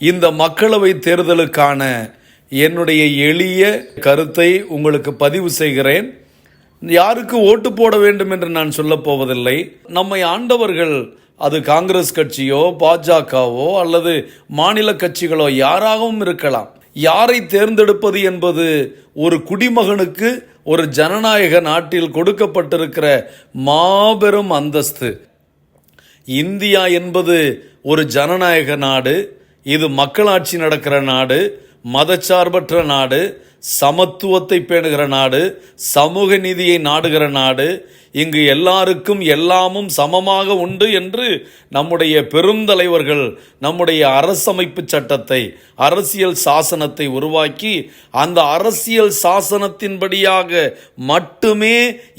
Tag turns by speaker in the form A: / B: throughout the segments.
A: இந்த மக்களவை தேர்தலுக்கான என்னுடைய எளிய கருத்தை உங்களுக்கு பதிவு செய்கிறேன். யாருக்கு ஓட்டு போட வேண்டும் என்று நான் சொல்லப்போவதில்லை நம்மை ஆண்டவர்கள் அது காங்கிரஸ் கட்சியோ பாஜகவோ அல்லது மாநில கட்சிகளோ யாராகவும் இருக்கலாம். யாரை தேர்ந்தெடுப்பது என்பது ஒரு குடிமகனுக்கு ஒரு ஜனநாயக நாட்டில் கொடுக்கப்பட்டிருக்கிற மாபெரும் அந்தஸ்து. இந்தியா என்பது ஒரு ஜனநாயக நாடு. இது மக்களாட்சி நடக்கிற நாடு மதச்சார்பற்ற நாடு சமத்துவத்தை பேணுகிற நாடு சமூக நீதியை நாடுகிற நாடு. இங்கு எல்லாருக்கும் எல்லாமும் சமமாக உண்டு என்று நம்முடைய பெருந்தலைவர்கள் நம்முடைய அரசமைப்பு சட்டத்தை அரசியல் சாசனத்தை உருவாக்கி அந்த அரசியல் சாசனத்தின்படியாக மட்டுமே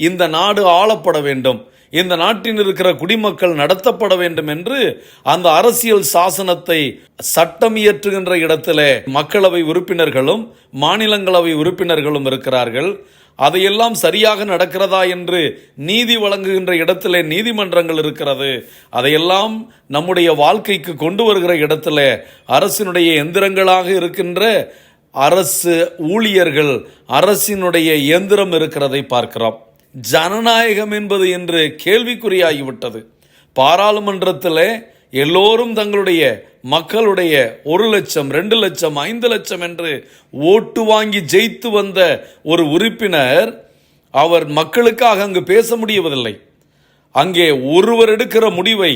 A: இந்த நாடு ஆளப்பட வேண்டும். இந்த நாட்டில் இருக்கிற குடிமக்கள் நடத்தப்பட வேண்டும் என்று அந்த அரசியல் சாசனத்தை சட்டம் இயற்றுகின்ற இடத்திலே மக்களவை உறுப்பினர்களும் மாநிலங்களவை உறுப்பினர்களும் இருக்கிறார்கள். அதையெல்லாம் சரியாக நடக்கிறதா என்று நீதி வழங்குகின்ற இடத்துல நீதிமன்றங்கள் இருக்கிறது. அதையெல்லாம் நம்முடைய வாழ்க்கைக்கு கொண்டு வருகிற இடத்துல அரசினுடைய எந்திரங்களாக இருக்கின்ற அரசு ஊழியர்கள் அரசினுடைய இயந்திரம் இருக்கிறதை பார்க்கிறோம். ஜனநாயகம் என்பது என்று கேள்விக்குறியாகிவிட்டது. பாராளுமன்றத்தில் எல்லோரும் தங்களுடைய மக்களுடைய ஒரு லட்சம் ரெண்டு லட்சம் ஐந்து லட்சம் என்று ஓட்டு வாங்கி ஜெயித்து வந்த ஒரு உறுப்பினர் அவர் மக்களுக்காக அங்கு பேச முடியவதில்லை அங்கே ஒருவர் எடுக்கிற முடிவை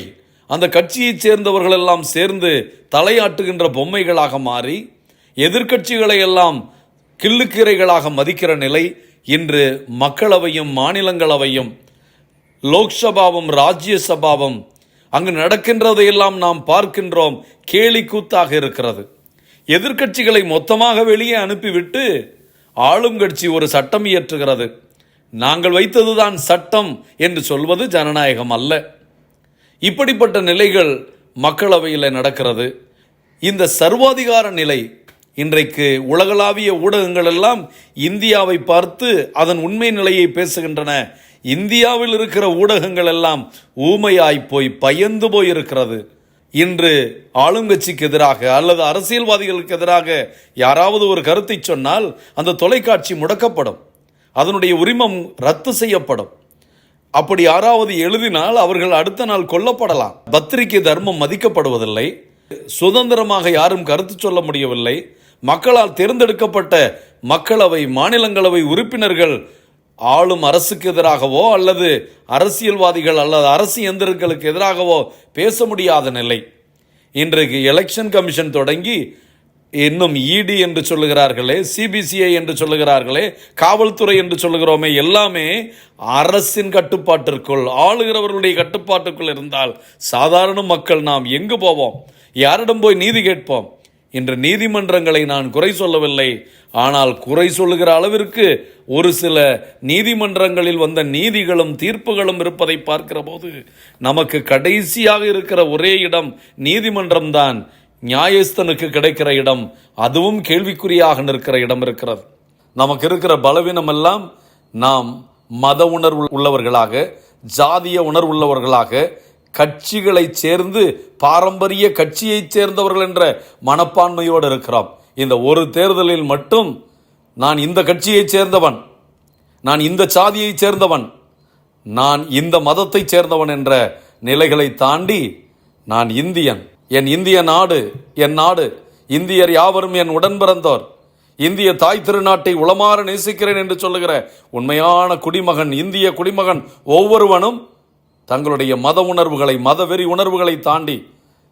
A: அந்த கட்சியைச் சேர்ந்தவர்கள் எல்லாம் சேர்ந்து தலையாட்டுகின்ற பொம்மைகளாக மாறி எதிர்க்கட்சிகளை எல்லாம் கிள்ளுக்கீரைகளாக மதிக்கிற நிலை இன்று மக்களவையும் மாநிலங்களவையும் லோக்சபாவும் ராஜ்யசபாவும் அங்கு நடக்கின்றதையெல்லாம் நாம் பார்க்கின்றோம். கேலி கூத்தாக இருக்கிறது. எதிர்க்கட்சிகளை மொத்தமாக வெளியே அனுப்பிவிட்டு ஆளும் கட்சி ஒரு சட்டம் இயற்றுகிறது. நாங்கள் வைத்ததுதான் சட்டம் என்று சொல்வது ஜனநாயகம் அல்ல. இப்படிப்பட்ட நிலைகள் மக்களவையில் நடக்கிறது. இந்த சர்வாதிகார நிலை இன்றைக்கு உலகளாவிய ஊடகங்கள் எல்லாம் இந்தியாவை பார்த்து அதன் உண்மை நிலையை பேசுகின்றன. இந்தியாவில் இருக்கிற ஊடகங்கள் எல்லாம் ஊமையாய் போய் பயந்து போயிருக்கிறது. இன்று ஆளுங்கட்சிக்கு எதிராக அல்லது அரசியல்வாதிகளுக்கு எதிராக யாராவது ஒரு கருத்தை சொன்னால் அந்த தொலைக்காட்சி முடக்கப்படும். அதனுடைய உரிமம் ரத்து செய்யப்படும். அப்படி யாராவது எழுதினால் அவர்கள் அடுத்த நாள் கொல்லப்படலாம். பத்திரிகை தர்மம் மதிக்கப்படுவதில்லை. சுதந்திரமாக யாரும் கருத்து சொல்ல முடியவில்லை. மக்களால் தேர்ந்தெடுக்கப்பட்ட மக்களவை மாநிலங்களவை உறுப்பினர்கள் ஆளும் அரசுக்கு எதிராகவோ அல்லது அரசியல்வாதிகள் அல்லது அரசு எந்திரங்களுக்கு எதிராகவோ பேச முடியாத நிலை. இன்றைக்கு எலெக்ஷன் கமிஷன் தொடங்கி இன்னும் இடி என்று சொல்லுகிறார்களே சிபிசிஐ என்று சொல்லுகிறார்களே காவல்துறை என்று சொல்லுகிறோமே எல்லாமே அரசின் கட்டுப்பாட்டிற்குள் ஆளுகிறவர்களுடைய கட்டுப்பாட்டுக்குள் இருந்தால் சாதாரண மக்கள் நாம் எங்கு போவோம்? யாரிடம் போய் நீதி கேட்போம்? இன்று நீதிமன்றங்களை நான் குறை சொல்லவில்லை. ஆனால் குறை சொல்லுகிற அளவிற்கு ஒரு சில நீதிமன்றங்களில் வந்த நீதிகளும் தீர்ப்புகளும் இருப்பதை பார்க்கிற போது நமக்கு கடைசியாக இருக்கிற ஒரே இடம் நீதிமன்றம்தான். நியாயஸ்தனுக்கு கிடைக்கிற இடம் அதுவும் கேள்விக்குறியாக நிற்கிற இடம் இருக்கிறது. நமக்கு இருக்கிற பலவீனம் எல்லாம் நாம் மத உணர்வு உள்ளவர்களாக ஜாதிய உணர்வுள்ளவர்களாக கட்சிகளை சேர்ந்து பாரம்பரிய கட்சியைச் சேர்ந்தவர்கள் என்ற மனப்பான்மையோடு இருக்கிறோம். இந்த ஒரு தேர்தலில் மட்டும் நான் இந்த கட்சியைச் சேர்ந்தவன் நான் இந்த சாதியைச் சேர்ந்தவன் நான் இந்த மதத்தைச் சேர்ந்தவன் என்ற நிலைகளை தாண்டி நான் இந்தியன். என் இந்திய நாடு என் நாடு இந்தியர் யாவரும் என் உடன் பிறந்தோர். இந்திய தாய் திருநாட்டை உளமாற நேசிக்கிறேன் என்று சொல்லுகிற உண்மையான குடிமகன் இந்திய குடிமகன் ஒவ்வொருவனும் தங்களுடைய மத உணர்வுகளை மதவெறி உணர்வுகளை தாண்டி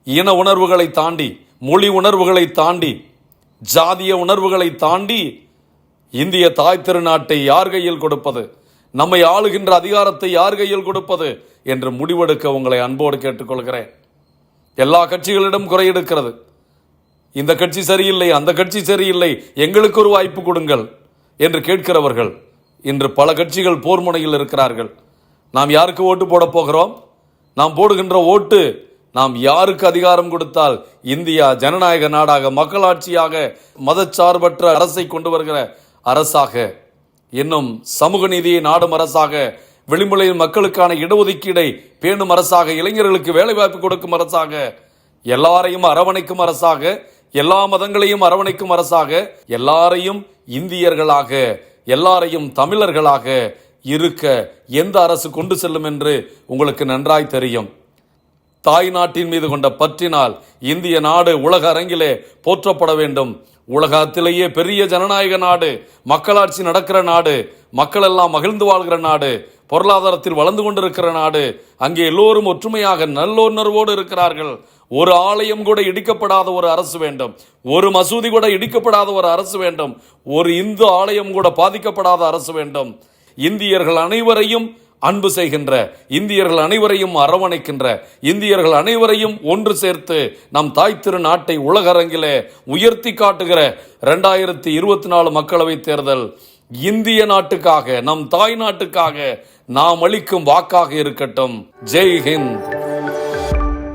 A: இன உணர்வுகளை தாண்டி மொழி உணர்வுகளை தாண்டி ஜாதிய உணர்வுகளை தாண்டி இந்திய தாய் திருநாட்டை யார் கையில் கொடுப்பது? நம்மை ஆளுகின்ற அதிகாரத்தை யார் கையில் கொடுப்பது? என்று முடிவெடுக்க உங்களை அன்போடு கேட்டுக்கொள்கிறேன். எல்லா கட்சிகளிடம் குறையெடுக்கிறது இந்த கட்சி சரியில்லை அந்த கட்சி சரியில்லை எங்களுக்கு ஒரு வாய்ப்பு கொடுங்கள் என்று கேட்கிறவர்கள் இன்று பல கட்சிகள் போர் முனையில் இருக்கிறார்கள். நாம் யாருக்கு ஓட்டு போட போகிறோம்? நாம் போடுகின்ற ஓட்டு நாம் யாருக்கு அதிகாரம் கொடுத்தால் இந்தியா ஜனநாயக நாடாக மக்களாட்சியாக மதச்சார்பற்ற அரசை கொண்டு வருகிற அரசாக இன்னும் சமூக நீதியை நாடும் அரசாக விளிம்புலையில் மக்களுக்கான இடஒதுக்கீடை பேணும் அரசாக இளைஞர்களுக்கு வேலைவாய்ப்பு கொடுக்கும் அரசாக எல்லாரையும் அரவணைக்கும் அரசாக எல்லா மதங்களையும் அரவணைக்கும் அரசாக எல்லாரையும் இந்தியர்களாக எல்லாரையும் தமிழர்களாக இருக்க எந்த அரசு கொண்டு செல்லும் என்று உங்களுக்கு நன்றாய் தெரியும். தாய் நாட்டின் மீது கொண்ட பற்றினால் இந்திய நாடு உலக அரங்கிலே போற்றப்பட வேண்டும். உலகத்திலேயே பெரிய ஜனநாயக நாடு மக்களாட்சி நடக்கிற நாடு மக்கள் எல்லாம் மகிழ்ந்து வாழ்கிற நாடு பொருளாதாரத்தில் வளர்ந்து கொண்டிருக்கிற நாடு அங்கே எல்லோரும் ஒற்றுமையாக நல்லுணர்வோடு இருக்கிறார்கள். ஒரு ஆலயம் கூட இடிக்கப்படாத ஒரு அரசு வேண்டும். ஒரு மசூதி கூட இடிக்கப்படாத ஒரு அரசு வேண்டும். ஒரு இந்து ஆலயம் கூட பாதிக்கப்படாத அரசு வேண்டும். இந்தியர்கள் அனைவரையும் அன்பு செய்கின்ற இந்தியர்கள் அனைவரையும் அரவணைக்கின்ற இந்தியர்கள் அனைவரையும் ஒன்று சேர்த்து நம் தாய் திருநாட்டை உலகரங்கிலே உலக உயர்த்தி காட்டுகிற ரெண்டாயிரத்தி இருபத்தி நாலு மக்களவைத் தேர்தல் இந்திய நாட்டுக்காக நம் தாய் நாட்டுக்காக நாம் அளிக்கும் வாக்காக இருக்கட்டும். ஜெய் ஹிந்த்.